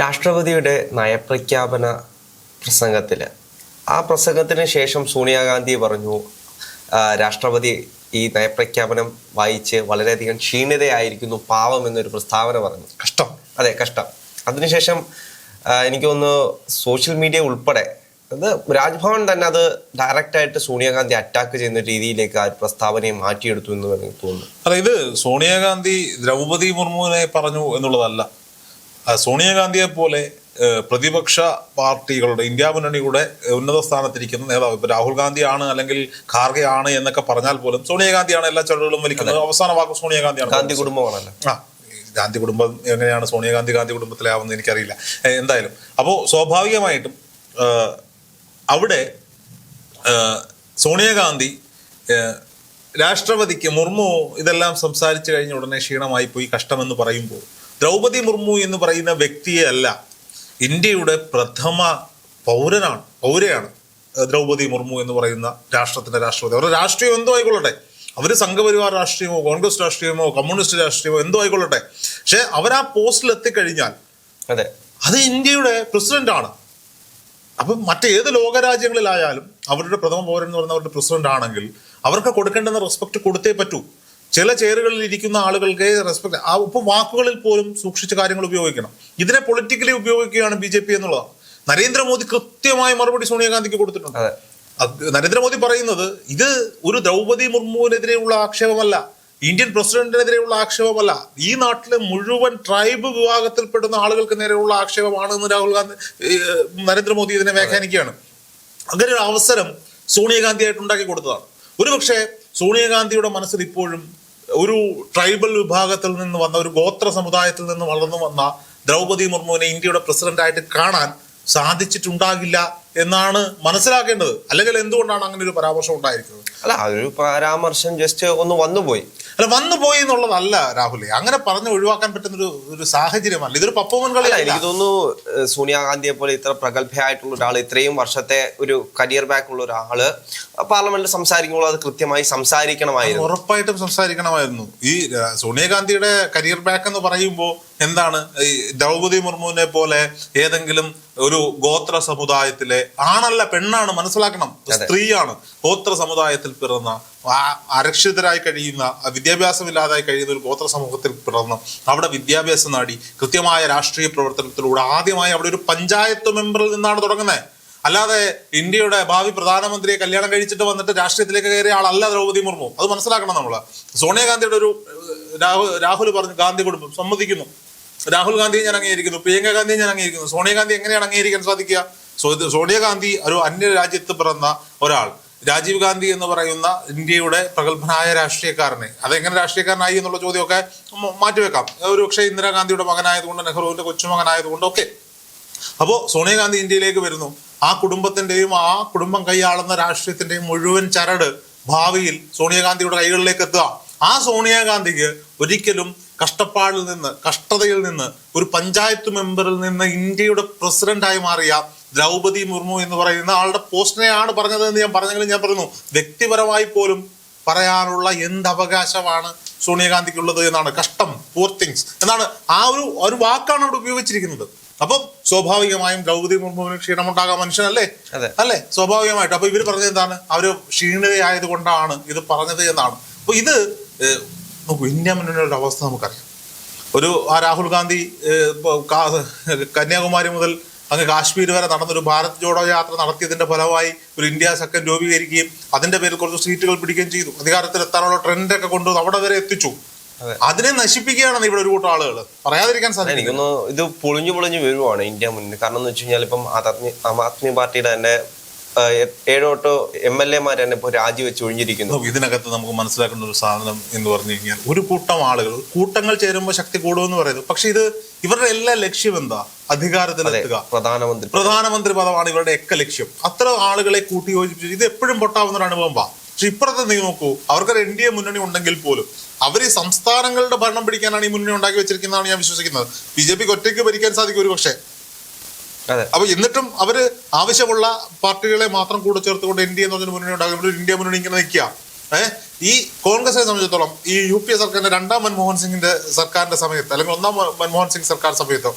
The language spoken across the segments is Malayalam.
രാഷ്ട്രപതിയുടെ നയപ്രഖ്യാപന പ്രസംഗത്തിൽ ആ പ്രസംഗത്തിന് ശേഷം സോണിയാഗാന്ധി പറഞ്ഞു രാഷ്ട്രപതി ഈ നയപ്രഖ്യാപനം വായിച്ച് വളരെയധികം ക്ഷീണിതയായിരിക്കുന്നു പാവം എന്നൊരു പ്രസ്താവന പറഞ്ഞു. കഷ്ടം. അതെ കഷ്ടം. അതിനുശേഷം എനിക്കൊന്ന് എനിക്ക് തോന്നുന്നു സോഷ്യൽ മീഡിയ ഉൾപ്പെടെ അത് രാജ്ഭവൻ തന്നെ അത് ഡയറക്റ്റായിട്ട് സോണിയാഗാന്ധി അറ്റാക്ക് ചെയ്യുന്ന രീതിയിലേക്ക് ആ ഒരു പ്രസ്താവനയെ മാറ്റിയെടുത്തു എന്ന് എനിക്ക് തോന്നുന്നു. അതായത് ഇത് സോണിയാഗാന്ധി ദ്രൗപദി മുർമുവിനെ പറഞ്ഞു എന്നുള്ളതല്ല. സോണിയാഗാന്ധിയെ പോലെ പ്രതിപക്ഷ പാർട്ടികളുടെ ഇന്ത്യ മുന്നണിയുടെ ഉന്നത സ്ഥാനത്തിരിക്കുന്ന നേതാവ് ഇപ്പൊ രാഹുൽ ഗാന്ധിയാണ് അല്ലെങ്കിൽ ഖാർഗെ ആണ് എന്നൊക്കെ പറഞ്ഞാൽ പോലും സോണിയാഗാന്ധിയാണ് എല്ലാ ചടങ്ങുകളും വലിക്കുന്നത്. അവസാന വാക്ക് സോണിയാഗാന്ധിയാണ് ഗാന്ധി കുടുംബമാണല്ലേ. ആ ഗാന്ധി കുടുംബം എങ്ങനെയാണ് സോണിയാഗാന്ധി ഗാന്ധി കുടുംബത്തിലെ ആവുന്നത് എനിക്കറിയില്ല എന്തായാലും. അപ്പോൾ സ്വാഭാവികമായിട്ടും അവിടെ സോണിയാഗാന്ധി രാഷ്ട്രപതിക്ക് മുർമു ഇതെല്ലാം സംസാരിച്ചു കഴിഞ്ഞ ഉടനെ ക്ഷീണമായി പോയി കഷ്ടമെന്ന് പറയുമ്പോൾ ദ്രൗപദി മുർമു എന്ന് പറയുന്ന വ്യക്തിയെ അല്ല ഇന്ത്യയുടെ പ്രഥമ പൗരനാണ് പൗരയാണ് ദ്രൗപതി മുർമു എന്ന് പറയുന്ന രാഷ്ട്രത്തിന്റെ രാഷ്ട്രപതി. അവരുടെ രാഷ്ട്രീയം എന്തോ ആയിക്കൊള്ളട്ടെ. അവർ സംഘപരിവാർ രാഷ്ട്രീയമോ കോൺഗ്രസ് രാഷ്ട്രീയമോ കമ്മ്യൂണിസ്റ്റ് രാഷ്ട്രീയമോ എന്തോ ആയിക്കൊള്ളട്ടെ. പക്ഷെ അവർ ആ പോസ്റ്റിൽ എത്തിക്കഴിഞ്ഞാൽ അതെ. അത് ഇന്ത്യയുടെ പ്രസിഡന്റ് ആണ് അപ്പം മറ്റേത് ലോകരാജ്യങ്ങളിലായാലും അവരുടെ പ്രഥമ പൗരൻ എന്ന് പറയുന്ന അവരുടെ പ്രസിഡന്റ് ആണെങ്കിൽ അവർക്ക് കൊടുക്കേണ്ടുന്ന റെസ്പെക്ട് കൊടുത്തേ പറ്റൂ. ചില ചെയറുകളിൽ ഇരിക്കുന്ന ആളുകൾക്ക് റെസ്പെക്ട് ആ ഇപ്പൊ വാക്കുകളിൽ പോലും സൂക്ഷിച്ച കാര്യങ്ങൾ ഉപയോഗിക്കണം. ഇതിനെ പൊളിറ്റിക്കലി ഉപയോഗിക്കുകയാണ് ബി ജെ പി എന്നുള്ളതാണ് നരേന്ദ്രമോദി കൃത്യമായ മറുപടി സോണിയാഗാന്ധിക്ക് കൊടുത്തിട്ടുണ്ട്. നരേന്ദ്രമോദി പറയുന്നത് ഇത് ഒരു ദ്രൗപദി മുർമുവിനെതിരെയുള്ള ആക്ഷേപമല്ല ഇന്ത്യൻ പ്രസിഡന്റിനെതിരെയുള്ള ആക്ഷേപമല്ല. ഈ നാട്ടിലെ മുഴുവൻ ട്രൈബ് വിഭാഗത്തിൽപ്പെടുന്ന ആളുകൾക്ക് നേരെയുള്ള ആക്ഷേപമാണ് എന്ന് രാഹുൽ ഗാന്ധി നരേന്ദ്രമോദി ഇതിനെ വ്യാഖ്യാനിക്കുകയാണ്. അങ്ങനെ ഒരു അവസരം സോണിയാഗാന്ധിയായിട്ട് ഉണ്ടാക്കി കൊടുത്തതാണ്. ഒരുപക്ഷെ സോണിയാഗാന്ധിയുടെ മനസ്സിൽ ഇപ്പോഴും ഒരു ട്രൈബൽ വിഭാഗത്തിൽ നിന്ന് വന്ന ഒരു ഗോത്ര സമുദായത്തിൽ നിന്ന് വളർന്നു വന്ന ദ്രൗപദി മുർമുവിനെ ഇന്ത്യയുടെ പ്രസിഡന്റായിട്ട് കാണാൻ സാധിച്ചിട്ടുണ്ടാകില്ല എന്നാണ് മനസ്സിലാക്കേണ്ടത്. അല്ലെങ്കിൽ എന്തുകൊണ്ടാണ് അങ്ങനെ ഒരു പരാമർശം ഉണ്ടായിരിക്കുന്നത്? അല്ല അതൊരു ഒരു പരാമർശം ജസ്റ്റ് ഒന്ന് വന്നുപോയി. അല്ല വന്നു പോയി എന്നുള്ളതല്ല രാഹുലെ. അങ്ങനെ പറഞ്ഞ് ഒഴിവാക്കാൻ പറ്റുന്ന ഒരു ഒരു സാഹചര്യമല്ല. ഇതൊരു പപ്പോമൻ കളി എനിക്ക് തോന്നുന്നു സോണിയാഗാന്ധിയെ പോലെ ഇത്ര പ്രഗത്ഭയായിട്ടുള്ള ഒരാൾ ഇത്രയും വർഷത്തെ ഒരു കരിയർ ബാക്ക് ഉള്ള ഒരാൾ പാർലമെന്റിൽ സംസാരിക്കുമ്പോൾ അത് കൃത്യമായി സംസാരിക്കണമായിരുന്നു. ഉറപ്പായിട്ടും സംസാരിക്കണമായിരുന്നു. ഈ സോണിയാഗാന്ധിയുടെ കരിയർ ബാക്ക് എന്ന് പറയുമ്പോൾ എന്താണ്? ഈ ദ്രൗപദി മുർമുവിനെ പോലെ ഏതെങ്കിലും ഒരു ഗോത്ര സമുദായത്തിലെ ആണല്ല പെണ്ണാണ് മനസ്സിലാക്കണം. സ്ത്രീയാണ്. ഗോത്ര സമുദായത്തിൽ പിറന്ന അരക്ഷിതരായി കഴിയുന്ന വിദ്യാഭ്യാസമില്ലാതായി കഴിയുന്ന ഒരു ഗോത്ര സമൂഹത്തിൽ പിറന്ന് അവിടെ വിദ്യാഭ്യാസം നാടി കൃത്യമായ രാഷ്ട്രീയ പ്രവർത്തനത്തിലൂടെ ആദ്യമായി അവിടെ ഒരു പഞ്ചായത്ത് മെമ്പറിൽ നിന്നാണ് തുടങ്ങുന്നത്. അല്ലാതെ ഇന്ത്യയുടെ ഭാവി പ്രധാനമന്ത്രിയെ കല്യാണം കഴിച്ചിട്ട് വന്നിട്ട് രാഷ്ട്രീയത്തിലേക്ക് കയറിയ ആളല്ല ദ്രൗപദി മുർമു. അത് മനസ്സിലാക്കണം നമ്മൾ. സോണിയാഗാന്ധിയുടെ ഒരു രാഹുൽ രാഹുൽ പറഞ്ഞു ഗാന്ധി കുടുംബം സമ്മതിക്കുന്നു. രാഹുൽ ഗാന്ധിയെ ഞാൻ അംഗീകരിക്കുന്നു. പ്രിയങ്ക ഗാന്ധിയെ ഞാൻ അംഗീകരിക്കുന്നു. സോണിയാഗാന്ധി എങ്ങനെയാണ് അംഗീകരിക്കാൻ സാധിക്കുക? സോണിയാഗാന്ധി ഒരു അന്യ രാജ്യത്ത് പിറന്ന ഒരാൾ. രാജീവ് ഗാന്ധി എന്ന് പറയുന്ന ഇന്ത്യയുടെ പ്രഗത്ഭനായ രാഷ്ട്രീയക്കാരനെ. അതെങ്ങനെ രാഷ്ട്രീയക്കാരനായി എന്നുള്ള ചോദ്യമൊക്കെ മാറ്റിവെക്കാം. ഒരു പക്ഷേ ഇന്ദിരാഗാന്ധിയുടെ മകനായതുകൊണ്ട് നെഹ്റുവിന്റെ കൊച്ചുമകനായതുകൊണ്ട് ഒക്കെ. അപ്പോ സോണിയാഗാന്ധി ഇന്ത്യയിലേക്ക് വരുന്നു. ആ കുടുംബത്തിന്റെയും ആ കുടുംബം കൈയാളുന്ന രാഷ്ട്രീയത്തിന്റെയും മുഴുവൻ ചരട് ഭാവിയിൽ സോണിയാഗാന്ധിയുടെ കൈകളിലേക്ക് എത്തുക. ആ സോണിയാഗാന്ധിക്ക് ഒരിക്കലും കഷ്ടപ്പാടിൽ നിന്ന് കഷ്ടതയിൽ നിന്ന് ഒരു പഞ്ചായത്ത് മെമ്പറിൽ നിന്ന് ഇന്ത്യയുടെ പ്രസിഡന്റായി മാറിയ ദ്രൗപദി മുർമു എന്ന് പറയുന്ന ആളുടെ പോസ്റ്റിനെയാണ് പറഞ്ഞത് എന്ന് ഞാൻ പറഞ്ഞെങ്കിലും ഞാൻ പറയുന്നു. വ്യക്തിപരമായി പോലും പറയാനുള്ള എന്ത് അവകാശമാണ് സോണിയാഗാന്ധിക്കുള്ളത് എന്നാണ് കഷ്ടം പൂർ തിങ്സ് എന്നാണ് ആ ഒരു ഒരു വാക്കാണ് അവിടെ ഉപയോഗിച്ചിരിക്കുന്നത്. അപ്പം സ്വാഭാവികമായും ദ്രൗപദി മുർമുവിന് ക്ഷീണമുണ്ടാകാൻ മനുഷ്യനല്ലേ. അല്ലേ? സ്വാഭാവികമായിട്ട്. അപ്പൊ ഇവർ പറഞ്ഞത് എന്താണ്? അവർ ക്ഷീണിതയായത് കൊണ്ടാണ് ഇത് പറഞ്ഞത് എന്നാണ്. അപ്പൊ ഇത് നോക്കൂ ഇന്ത്യ മുന്നണിയുടെ അവസ്ഥ നമുക്കറിയാം. ഒരു ആ രാഹുൽ ഗാന്ധി കന്യാകുമാരി മുതൽ അങ്ങ് കാശ്മീർ വരെ നടന്നൊരു ഭാരത് ജോഡോ യാത്ര നടത്തിയതിന്റെ ഫലമായി ഒരു ഇന്ത്യ സഖ്യം രൂപീകരിക്കുകയും അതിന്റെ പേരിൽ കുറച്ച് സീറ്റുകൾ പിടിക്കുകയും ചെയ്തു. അധികാരത്തിൽ എത്താനുള്ള ട്രെൻഡ് ഒക്കെ കൊണ്ടുവന്ന് അവിടെ വരെ എത്തിച്ചു. അതിനെ നശിപ്പിക്കുകയാണ് ഇവിടെ ഒരു കൂട്ടം ആളുകൾ പറയാതിരിക്കാൻ സാധിക്കും എനിക്കൊന്ന് ഇത് പൊളിഞ്ഞു പൊളിഞ്ഞു വരുവാണ് ഇന്ത്യ മുന്നിൽ. കാരണം എന്ന് വെച്ച് കഴിഞ്ഞാൽ ഇപ്പം ആദ്മി ആം ആദ്മി പാർട്ടിയുടെ തന്നെ ഏഴോട്ടോ എം എൽ എമാർ തന്നെ ഇപ്പോൾ രാജിവെച്ച് ഒഴിഞ്ഞിരിക്കുന്നു. ഇതിനകത്ത് നമുക്ക് മനസ്സിലാക്കേണ്ട ഒരു സാധനം എന്ന് പറഞ്ഞു കഴിഞ്ഞാൽ ഒരു കൂട്ടം ആളുകൾ കൂട്ടങ്ങൾ ചേരുമ്പോൾ ശക്തി കൂടുമെന്ന് പറയുന്നത്. പക്ഷെ ഇത് ഇവരുടെ എല്ലാ ലക്ഷ്യം എന്താ? അധികാരത്തിലെത്തുക പ്രധാനമന്ത്രി. പ്രധാനമന്ത്രി പദമാണ് ഇവരുടെ ഒക്കെ ലക്ഷ്യം. അത്ര ആളുകളെ കൂട്ടി യോജിപ്പിച്ച് ഇത് എപ്പോഴും പൊട്ടാവുന്ന ഒരു അനുഭവം പാ. പക്ഷെ ഇപ്പുറത്തെ നീ നോക്കൂ അവർക്കൊരു എൻ ഡി എ മുന്നണി ഉണ്ടെങ്കിൽ പോലും അവർ ഈ സംസ്ഥാനങ്ങളുടെ ഭരണം പിടിക്കാനാണ് ഈ മുന്നണി ഉണ്ടാക്കി വെച്ചിരിക്കുന്നതാണ് ഞാൻ വിശ്വസിക്കുന്നത്. ബി ജെ പിക്ക് ഒറ്റയ്ക്ക് ഭരിക്കാൻ സാധിക്കും ഒരു പക്ഷേ അപ്പൊ എന്നിട്ടും അവർ ആവശ്യമുള്ള പാർട്ടികളെ മാത്രം കൂടെ ചേർത്തുകൊണ്ട് എൻ ഡി എന്ന് പറഞ്ഞ മുന്നണി ഉണ്ടാകുമ്പോൾ ഇന്ത്യ മുന്നണി ഇങ്ങനെ നിൽക്കുക. ഏഹ് ഈ കോൺഗ്രസിനെ സംബന്ധിച്ചിടത്തോളം ഈ യു പി എ സർക്കാരിന്റെ രണ്ടാം മൻമോഹൻ സിംഗിന്റെ സർക്കാരിന്റെ സമയത്ത് അല്ലെങ്കിൽ ഒന്നാം മൻമോഹൻ സിംഗ് സർക്കാർ സമയത്ത്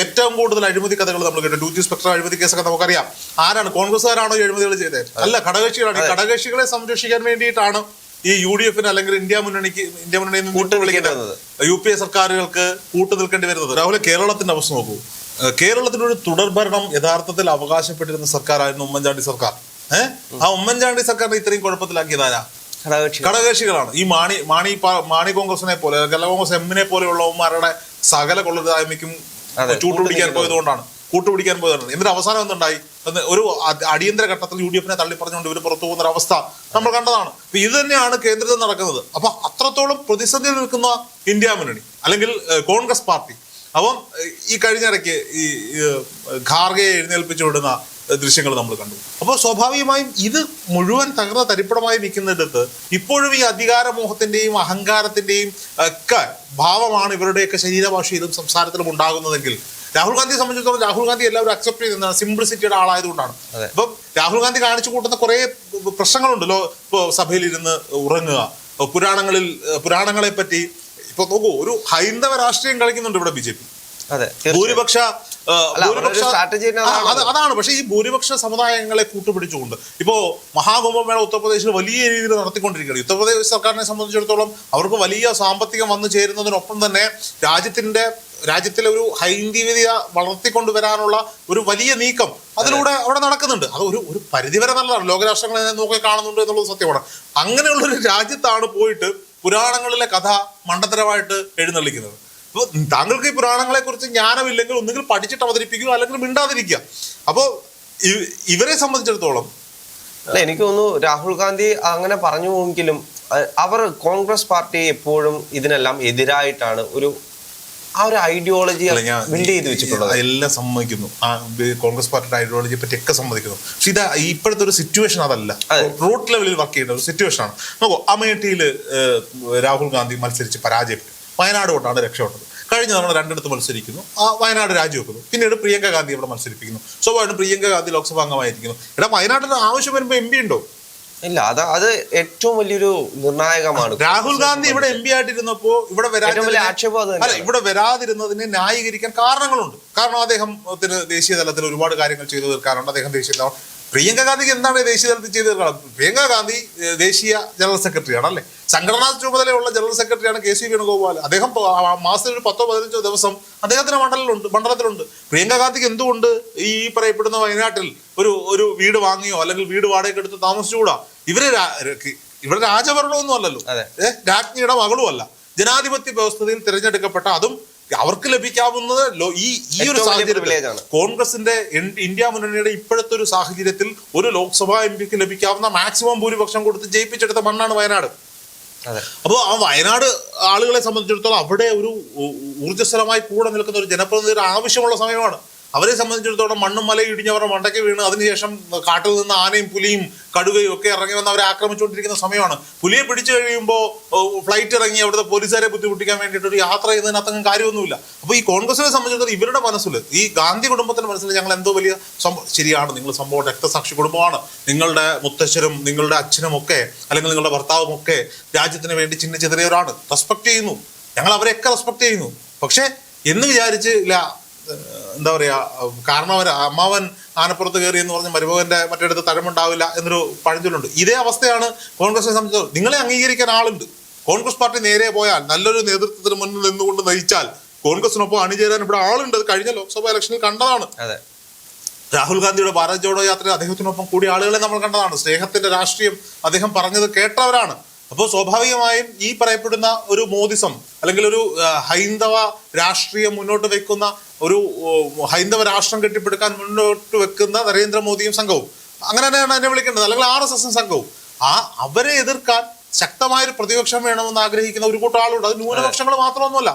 ഏറ്റവും കൂടുതൽ അഴിമതി കഥകൾ നമ്മൾ കേട്ടു. ഡ്യൂട്ടി സ്പെക്ടർ അഴിമതി കേസൊക്കെ നമുക്കറിയാം. ആരാണ്? കോൺഗ്രസ്സുകാരാണോ ഈ അഴിമതികൾ ചെയ്തത്? അല്ല ഘടകകക്ഷികളാണ്. ഈ ഘടകകക്ഷികളെ സംരക്ഷിക്കാൻ വേണ്ടിയിട്ടാണ് ഈ യു ഡി എഫിന് അല്ലെങ്കിൽ ഇന്ത്യ മുന്നണിക്ക് ഇന്ത്യ മുന്നണി കൂട്ടു വിളിക്കേണ്ടത്. യു പി എ സർക്കാരുകൾക്ക് കൂട്ടു നിൽക്കേണ്ടി വരുന്നത്. രാഹുലെ കേരളത്തിന്റെ അവസ്ഥ നോക്കൂ. ഏഹ് കേരളത്തിന് ഒരു തുടർഭരണം യഥാർത്ഥത്തിൽ അവകാശപ്പെട്ടിരുന്ന സർക്കാരായിരുന്നു ഉമ്മൻചാണ്ടി സർക്കാർ. ഏഹ്? ആ ഉമ്മൻചാണ്ടി സർക്കാരിനെ ഇത്രയും കുഴപ്പത്തിലാക്കിയതാരാ ഘടകകക്ഷി ഘടകകക്ഷികളാണ്. ഈ മാണി മാണി മാണി കോൺഗ്രസിനെ പോലെ കേരള കോൺഗ്രസ് എമ്മിനെ പോലെയുള്ളവന്മാരുടെ സകല കൊള്ളരുതായ്മയ്ക്കും ചൂട്ടുപിടിക്കാൻ പോയതുകൊണ്ടാണ്. കൂട്ടുപിടിക്കാൻ പോയതാണ് എന്നിട്ട് അവസാനം എന്തുണ്ടായി? ഒരു അടിയന്തര ഘട്ടത്തിൽ യു ഡി എഫിനെ തള്ളി പറഞ്ഞുകൊണ്ട് ഇവർ പുറത്തു പോകുന്ന ഒരു അവസ്ഥ നമ്മൾ കണ്ടതാണ്. അപ്പൊ ഇത് തന്നെയാണ് കേന്ദ്രത്തിൽ നടക്കുന്നത്. അപ്പൊ അത്രത്തോളം പ്രതിസന്ധിയിൽ നിൽക്കുന്ന ഇന്ത്യ മുന്നണി അല്ലെങ്കിൽ കോൺഗ്രസ് പാർട്ടി അപ്പം ഈ കഴിഞ്ഞിടയ്ക്ക് ഈ ഖാർഗയെ എഴുന്നേൽപ്പിച്ചു വിടുന്ന ദൃശ്യങ്ങൾ നമ്മൾ കണ്ടു. അപ്പോൾ സ്വാഭാവികമായും ഇത് മുഴുവൻ തകർന്ന തരിപ്പടമായി നിൽക്കുന്നിടത്ത് ഇപ്പോഴും ഈ അധികാരമോഹത്തിന്റെയും അഹങ്കാരത്തിന്റെയും ഒക്കെ ഭാവമാണ് ഇവരുടെയൊക്കെ ശരീരഭാഷയിലും സംസാരത്തിലും ഉണ്ടാകുന്നതെങ്കിൽ രാഹുൽ ഗാന്ധിയെ സംബന്ധിച്ചിടത്തോളം രാഹുൽ ഗാന്ധി എല്ലാവരും അക്സെപ്റ്റ് ചെയ്യുന്ന സിംപ്ലിസിറ്റിയുടെ ആളായതുകൊണ്ടാണ്. അപ്പം രാഹുൽ ഗാന്ധി കാണിച്ചു കൂട്ടുന്ന കുറേ പ്രശ്നങ്ങളുണ്ടല്ലോ ഇപ്പോൾ സഭയിലിരുന്ന് ഉറങ്ങുക പുരാണങ്ങളിൽ പുരാണങ്ങളെ പറ്റി ഇപ്പൊ നോക്കൂ ഒരു ഹൈന്ദവ രാഷ്ട്രീയം കളിക്കുന്നുണ്ട് ഇവിടെ ബി ജെ പി. ഭൂരിപക്ഷ അതാണ്. പക്ഷെ ഈ ഭൂരിപക്ഷ സമുദായങ്ങളെ കൂട്ടുപിടിച്ചുകൊണ്ട് ഇപ്പോ മഹാകുംഭമേള ഉത്തർപ്രദേശിൽ വലിയ രീതിയിൽ നടത്തിക്കൊണ്ടിരിക്കുകയാണ്. ഉത്തർപ്രദേശ് സർക്കാരിനെ സംബന്ധിച്ചിടത്തോളം അവർക്ക് വലിയ സാമ്പത്തികം വന്നു ചേരുന്നതിനൊപ്പം തന്നെ രാജ്യത്തിന്റെ രാജ്യത്തിലെ ഒരു ഹൈന്ദവീയത വളർത്തിക്കൊണ്ടുവരാനുള്ള ഒരു വലിയ നീക്കം അതിലൂടെ അവിടെ നടക്കുന്നുണ്ട്. അത് ഒരു ഒരു പരിധിവരെ നല്ലതാണ്. ലോകരാഷ്ട്രങ്ങളെ നോക്കി കാണുന്നുണ്ട് എന്നുള്ളത് സത്യമാണ്. അങ്ങനെയുള്ള ഒരു രാജ്യത്താണ് പോയിട്ട് പുരാണങ്ങളിലെ കഥ മണ്ടത്തരമായിട്ട് എഴുന്നള്ളിക്കുന്നത്. അപ്പോൾ താങ്കൾക്ക് ഈ പുരാണങ്ങളെ കുറിച്ച് ജ്ഞാനമില്ലെങ്കിൽ ഒന്നുകിൽ പഠിച്ചിട്ട് അവതരിപ്പിക്കുക അല്ലെങ്കിൽ മിണ്ടാതിരിക്കുക. അപ്പോൾ ഇവരെ സംബന്ധിച്ചിടത്തോളം അല്ല എനിക്ക് തോന്നുന്നു രാഹുൽ ഗാന്ധി അങ്ങനെ പറഞ്ഞു പോകുമെങ്കിലും അവർ കോൺഗ്രസ് പാർട്ടി എപ്പോഴും ഇതിനെല്ലാം എതിരായിട്ടാണ് ഒരു ആ ഒരു ഐഡിയോളജി ബിൽഡ് ചെയ്ത് വെച്ചിട്ടുള്ളത്. എല്ലാം സമ്മതിക്കുന്നു. കോൺഗ്രസ് പാർട്ടിയുടെ ഐഡിയോളജിയെ പറ്റി ഒക്കെ സമ്മതിക്കുന്നു. പക്ഷെ ഇത് ഇപ്പോഴത്തെ ഒരു സിറ്റുവേഷൻ അതല്ല. റൂട്ട് ലെവലിൽ വർക്ക് ചെയ്യുന്ന ഒരു സിറ്റുവേഷൻ ആണ്. നോക്കൂ അമേഠിയിൽ രാഹുൽ ഗാന്ധി മത്സരിച്ച് പരാജയപ്പെട്ടു. വയനാട് കൊണ്ടാണ് രക്ഷപ്പെട്ടത്. കഴിഞ്ഞ തവണ രണ്ടിടത്ത് മത്സരിക്കുന്നു. ആ വയനാട് രാജിവെക്കുന്നു. പിന്നീട് പ്രിയങ്ക ഗാന്ധി ഇവിടെ മത്സരിപ്പിക്കുന്നു. സ്വാഭാവികം പ്രിയങ്ക ഗാന്ധി ലോക്സഭാ അംഗമായിരിക്കുന്നു. എടാ വയനാട്ടിൽ ആവശ്യം വരുമ്പോൾ എം പി ഉണ്ടോ? ഇല്ല അത് അത് ഏറ്റവും വലിയൊരു നിർണായകമാണ്. രാഹുൽ ഗാന്ധി ഇവിടെ എം പി ആയിട്ടിരുന്നപ്പോ ഇവിടെ അല്ല ഇവിടെ വരാതിരുന്നതിന് ന്യായീകരിക്കാൻ കാരണങ്ങളുണ്ട്. കാരണം അദ്ദേഹത്തിന് ദേശീയ തലത്തിൽ ഒരുപാട് കാര്യങ്ങൾ ചെയ്തു തീർക്കാനുണ്ട് അദ്ദേഹം ദേശീയ പ്രിയങ്ക ഗാന്ധിക്ക് എന്താണ് ദേശീയ തലത്തിൽ ചെയ്തു തീർക്കണം പ്രിയങ്ക ഗാന്ധി ദേശീയ ജനറൽ സെക്രട്ടറിയാണ് അല്ലേ? സംഘടനാ ചുമതലയുള്ള ജനറൽ സെക്രട്ടറിയാണ് കെ സി വേണുഗോപാൽ. അദ്ദേഹം മാസത്തിൽ ഒരു പത്തോ പതിനഞ്ചോ ദിവസം അദ്ദേഹത്തിന്റെ മണ്ഡലത്തിലുണ്ട് മണ്ഡലത്തിലുണ്ട്. പ്രിയങ്ക ഗാന്ധിക്ക് എന്തുകൊണ്ട് ഈ പറയപ്പെടുന്ന വയനാട്ടിൽ ഒരു ഒരു വീട് വാങ്ങിയോ അല്ലെങ്കിൽ വീട് വാടകയ്ക്ക് എടുത്ത് താമസിച്ചുകൂടാ? ഇവർ ഇവിടെ രാജഭരണമൊന്നും അല്ലല്ലോ. രാജ്ഞിയുടെ മകളും അല്ല. ജനാധിപത്യ വ്യവസ്ഥയിൽ തിരഞ്ഞെടുക്കപ്പെട്ട അതും അവർക്ക് ലഭിക്കാവുന്നത് ഈ ഈ ഒരു സാഹചര്യത്തിൽ കോൺഗ്രസിന്റെ ഇന്ത്യ മുന്നണിയുടെ ഇപ്പോഴത്തെ ഒരു സാഹചര്യത്തിൽ ഒരു ലോക്സഭാ എം പിക്ക് ലഭിക്കാവുന്ന മാക്സിമം ഭൂരിപക്ഷം കൊടുത്ത് ജയിപ്പിച്ചെടുത്ത മണ്ണാണ് വയനാട്. അപ്പോൾ ആ വയനാട് ആളുകളെ സംബന്ധിച്ചിടത്തോളം അവിടെ ഒരു ഊർജസ്വലമായി കൂടെ നിൽക്കുന്ന ഒരു ജനപ്രതിനിധിയുടെ ആവശ്യമുള്ള സമയമാണ്. അവരെ സംബന്ധിച്ചിടത്തോളം മണ്ണും മലയും ഇടിഞ്ഞ് അവരുടെ മണ്ടയ്ക്ക് വീണ് അതിനുശേഷം കാട്ടിൽ നിന്ന് ആനയും പുലിയും കടുവയും ഒക്കെ ഇറങ്ങി വന്ന് അവരെ ആക്രമിച്ചുകൊണ്ടിരിക്കുന്ന സമയമാണ്. പുലിയെ പിടിച്ചു കഴിയുമ്പോൾ ഫ്ലൈറ്റ് ഇറങ്ങി അവിടുത്തെ പോലീസുകാരെ ബുദ്ധിമുട്ടിക്കാൻ വേണ്ടിയിട്ട് ഒരു യാത്ര ചെയ്യുന്നതിന് അത്തരം കാര്യമൊന്നുമില്ല. അപ്പോൾ ഈ കോൺഗ്രസിനെ സംബന്ധിച്ചിടത്തോളം ഇവരുടെ മനസ്സിൽ ഈ ഗാന്ധി കുടുംബത്തിന്റെ മനസ്സിൽ ഞങ്ങൾ എന്തോ വലിയ സംഭവം ശരിയാണ് നിങ്ങൾ സംഭവം രക്തസാക്ഷി കുടുംബമാണ്. നിങ്ങളുടെ മുത്തശ്ശനും നിങ്ങളുടെ അച്ഛനും ഒക്കെ അല്ലെങ്കിൽ നിങ്ങളുടെ ഭർത്താവും ഒക്കെ രാജ്യത്തിന് വേണ്ടി ചിഹ്നിച്ചെതിരെയവരാണ് റെസ്പെക്ട് ചെയ്യുന്നു. ഞങ്ങൾ അവരെയൊക്കെ റെസ്പെക്ട് ചെയ്യുന്നു. പക്ഷേ എന്ന് വിചാരിച്ച് ഇല്ല എന്താ പറയാ കാരണം അവർ അമ്മാവൻ ആനപ്പുറത്ത് കയറി എന്ന് പറഞ്ഞ് മരുമകന്റെ മറ്റേടത്ത് തഴമുണ്ടാവില്ല എന്നൊരു പഴഞ്ചൊല്ലുണ്ട്. ഇതേ അവസ്ഥയാണ് കോൺഗ്രസിനെ സംബന്ധിച്ചത് നിങ്ങളെ അംഗീകരിക്കാൻ ആളുണ്ട്. കോൺഗ്രസ് പാർട്ടി നേരെ പോയാൽ നല്ലൊരു നേതൃത്വത്തിന് മുന്നിൽ നിന്നുകൊണ്ട് നയിച്ചാൽ കോൺഗ്രസിനൊപ്പം അണിചേരാൻ ഇവിടെ ആളുണ്ട്. അത് കഴിഞ്ഞ ലോക്സഭാ ഇലക്ഷനിൽ കണ്ടതാണ്. അതെ. രാഹുൽ ഗാന്ധിയുടെ ഭാരത് ജോഡോ യാത്രയിൽ അദ്ദേഹത്തിനൊപ്പം കൂടിയ ആളുകളെ നമ്മൾ കണ്ടതാണ്. സ്നേഹത്തിന്റെ രാഷ്ട്രീയം അദ്ദേഹം പറഞ്ഞത് കേട്ടവരാണ്. അപ്പോൾ സ്വാഭാവികമായും ഈ പറയപ്പെടുന്ന ഒരു മോദിസം അല്ലെങ്കിൽ ഒരു ഹൈന്ദവ രാഷ്ട്രീയം മുന്നോട്ട് വെക്കുന്ന ഒരു ഹൈന്ദവ രാഷ്ട്രം കെട്ടിപ്പടുക്കാൻ മുന്നോട്ട് വെക്കുന്ന നരേന്ദ്രമോദിയും സംഘവും. അങ്ങനെ തന്നെയാണ് എന്നെ വിളിക്കേണ്ടത്. അല്ലെങ്കിൽ ആർ എസ് എസും സംഘവും. ആ അവരെ എതിർക്കാൻ ശക്തമായൊരു പ്രതിപക്ഷം വേണമെന്ന് ആഗ്രഹിക്കുന്ന ഒരു കൂട്ടം ആളുണ്ട് അത് ന്യൂനപക്ഷങ്ങൾ മാത്രമൊന്നുമല്ല.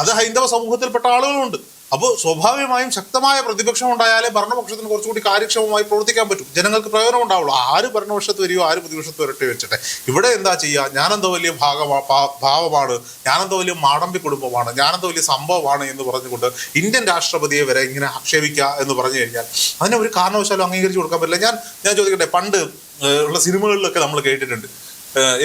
അത് ഹൈന്ദവ സമൂഹത്തിൽപ്പെട്ട ആളുകളുണ്ട് അപ്പോൾ സ്വാഭാവികമായും ശക്തമായ പ്രതിപക്ഷം ഉണ്ടായാലേ ഭരണപക്ഷത്തിന് കുറച്ചുകൂടി കാര്യക്ഷമമായി പ്രവർത്തിക്കാൻ പറ്റും. ജനങ്ങൾക്ക് പ്രയോജനം ഉണ്ടാവുള്ളൂ. ആര് ഭരണപക്ഷത്ത് വരികയോ ആര് പ്രതിപക്ഷത്ത് വരട്ടെ വെച്ചിട്ടെ. ഇവിടെ എന്താ ചെയ്യുക? ഞാനെന്തോ വലിയ ഭാഗമാ ഭാവമാണ്. ഞാനെന്തോ വലിയ മാടമ്പി കുടുംബമാണ്. ഞാനെന്തോ വലിയ സംഭവമാണ് എന്ന് പറഞ്ഞുകൊണ്ട് ഇന്ത്യൻ രാഷ്ട്രപതിയെ വരെ ഇങ്ങനെ ആക്ഷേപിക്കുക എന്ന് പറഞ്ഞു കഴിഞ്ഞാൽ അതിനെ ഒരു കാരണവശാലും അംഗീകരിച്ചു കൊടുക്കാൻ പറ്റില്ല. ഞാൻ ഞാൻ ചോദിക്കട്ടെ പണ്ട് ഉള്ള സിനിമകളിലൊക്കെ നമ്മൾ കേട്ടിട്ടുണ്ട്.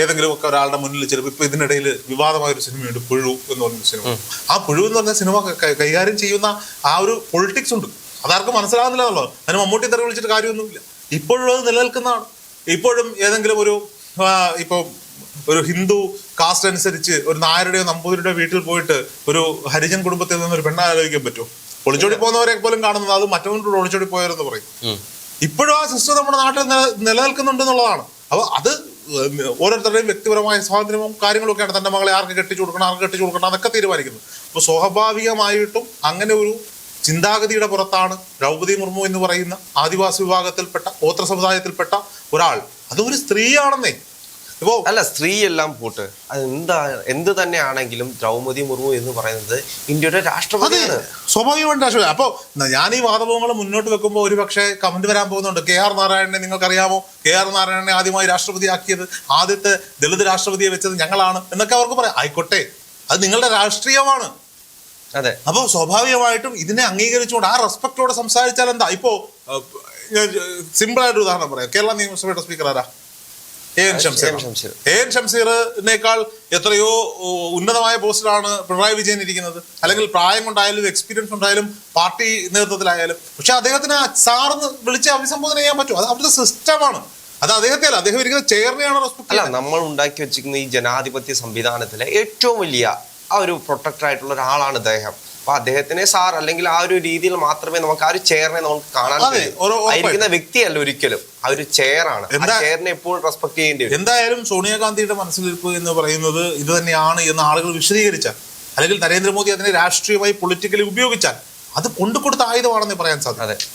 ഏതെങ്കിലും ഒക്കെ ഒരാളുടെ മുന്നിൽ ചിലപ്പോൾ ഇപ്പൊ ഇതിനിടയിൽ വിവാദമായ ഒരു സിനിമയുണ്ട് പുഴു എന്ന് പറഞ്ഞ സിനിമ. ആ പുഴു എന്ന് പറഞ്ഞ സിനിമ കൈകാര്യം ചെയ്യുന്ന ആ ഒരു പൊളിറ്റിക്സ് ഉണ്ട്. അതാർക്കും മനസ്സിലാകുന്നില്ല എന്നുള്ളത്. അതിന് മമ്മൂട്ടി തെറി വിളിച്ചിട്ട് കാര്യമൊന്നുമില്ല. ഇപ്പോഴും അത് നിലനിൽക്കുന്നതാണ്. ഇപ്പോഴും ഏതെങ്കിലും ഒരു ഇപ്പൊ ഒരു ഹിന്ദു കാസ്റ്റ് അനുസരിച്ച് ഒരു നായരുടെയോ നമ്പൂതിരിയുടെയോ വീട്ടിൽ പോയിട്ട് ഒരു ഹരിജൻ കുടുംബത്തിൽ നിന്ന് ഒരു പെണ്ണ ആലോചിക്കാൻ പറ്റുമോ? ഒളിച്ചോടി പോകുന്നവരെ പോലും കാണുന്നത് അത് മറ്റവനോട് ഒളിച്ചോടി പോയവരെന്ന് പറയും. ഇപ്പോഴും ആ സിസ്റ്റം നമ്മുടെ നാട്ടിൽ നിലനിൽക്കുന്നുണ്ടെന്നുള്ളതാണ് നിലനിൽക്കുന്നുണ്ട് എന്നുള്ളതാണ്. അപ്പൊ അത് ഓരോരുത്തരുടെയും വ്യക്തിപരമായ സ്വാതന്ത്ര്യവും കാര്യങ്ങളൊക്കെയാണ് തന്റെ മകളെ ആർക്ക് കെട്ടിച്ചു കൊടുക്കണം ആർക്ക് കെട്ടിച്ചു കൊടുക്കണം അതൊക്കെ തീരുമാനിക്കുന്നു അപ്പോൾ സ്വാഭാവികമായിട്ടും അങ്ങനെ ഒരു ചിന്താഗതിയുടെ പുറത്താണ് ദ്രൗപദി മുർമു എന്ന് പറയുന്ന ആദിവാസി വിഭാഗത്തിൽപ്പെട്ട ഗോത്ര സമുദായത്തിൽപ്പെട്ട ഒരാൾ. അതൊരു സ്ത്രീയാണെന്നേ. ഇപ്പോ അല്ല സ്ത്രീ എല്ലാം പോട്ട് എന്താ എന്ത് തന്നെയാണെങ്കിലും ദ്രൗപതി മുർമു എന്ന് പറയുന്നത് ഇന്ത്യയുടെ രാഷ്ട്രപതി രാഷ്ട്രപതിയാണ് സ്വാഭാവികമായിട്ട് രാഷ്ട്രപതി. അപ്പോ ഞാൻ ഈ വാദഭവങ്ങൾ മുന്നോട്ട് വെക്കുമ്പോൾ ഒരു പക്ഷേ കമന്റ് വരാൻ പോകുന്നുണ്ട്. കെ ആർ നാരായണനെ നിങ്ങൾക്കറിയാമോ? കെ ആർ നാരായണനെ ആദ്യമായി രാഷ്ട്രപതി ആക്കിയത് ആദ്യത്തെ ദളിത് രാഷ്ട്രപതിയെ വെച്ചത് ഞങ്ങളാണ് എന്നൊക്കെ അവർക്ക് പറയാം. ആയിക്കോട്ടെ അത് നിങ്ങളുടെ രാഷ്ട്രീയമാണ്. അതെ. അപ്പോൾ സ്വാഭാവികമായിട്ടും ഇതിനെ അംഗീകരിച്ചുകൊണ്ട് ആ റെസ്പെക്ടോടെ സംസാരിച്ചാൽ എന്താ? ഇപ്പോ സിമ്പിൾ ആയിട്ട് ഉദാഹരണം പറയാം. കേരള നിയമസഭയുടെ സ്പീക്കർ ആരാ? A N Shamseer A N ഷംസീറിനേക്കാൾ എത്രയോ ഉന്നതമായ പോസ്റ്റിലാണ് പിണറായി വിജയൻ ഇരിക്കുന്നത്. അല്ലെങ്കിൽ പ്രായം കൊണ്ടായാലും എക്സ്പീരിയൻസ് ഉണ്ടായാലും പാർട്ടി നേതൃത്വത്തിലായാലും. പക്ഷെ അദ്ദേഹത്തിന് സാറിന് വിളിച്ച് അഭിസംബോധന ചെയ്യാൻ പറ്റും അത് അവിടുത്തെ സിസ്റ്റമാണ്. അത് അദ്ദേഹത്തെ അല്ല അദ്ദേഹം ഇരിക്കുന്ന ചെയറിനെയാണ് റെസ്പെക്ട് അല്ല നമ്മൾ ഉണ്ടാക്കി വെച്ചിരിക്കുന്ന ഈ ജനാധിപത്യ സംവിധാനത്തിലെ ഏറ്റവും വലിയ ആ ഒരു പ്രൊട്ടക്ടർ ആയിട്ടുള്ള ഒരാളാണ് അദ്ദേഹം അപ്പൊ അദ്ദേഹത്തിനെ സാർ അല്ലെങ്കിൽ ആ ഒരു രീതിയിൽ മാത്രമേ നമുക്ക് ആ ഒരു ചെയറിനെ നമുക്ക് കാണാൻ. ആയിരിക്കുന്ന വ്യക്തിയല്ല ഒരിക്കലും. ആ ഒരു ചെയറാണ് ചെയറിനെ എപ്പോഴും റെസ്പെക്ട് ചെയ്യേണ്ടി വരും. എന്തായാലും സോണിയാഗാന്ധിയുടെ മനസ്സിലിരിപ്പ് എന്ന് പറയുന്നത് ഇത് തന്നെയാണ് എന്ന് ആളുകൾ വിശദീകരിച്ചാൽ അല്ലെങ്കിൽ നരേന്ദ്രമോദി അതിനെ രാഷ്ട്രീയമായി പൊളിറ്റിക്കലി ഉപയോഗിച്ചാൽ അത് കൊണ്ടുകൊടുത്ത ആയുധമാണെന്ന് പറയാൻ സാധിക്കും.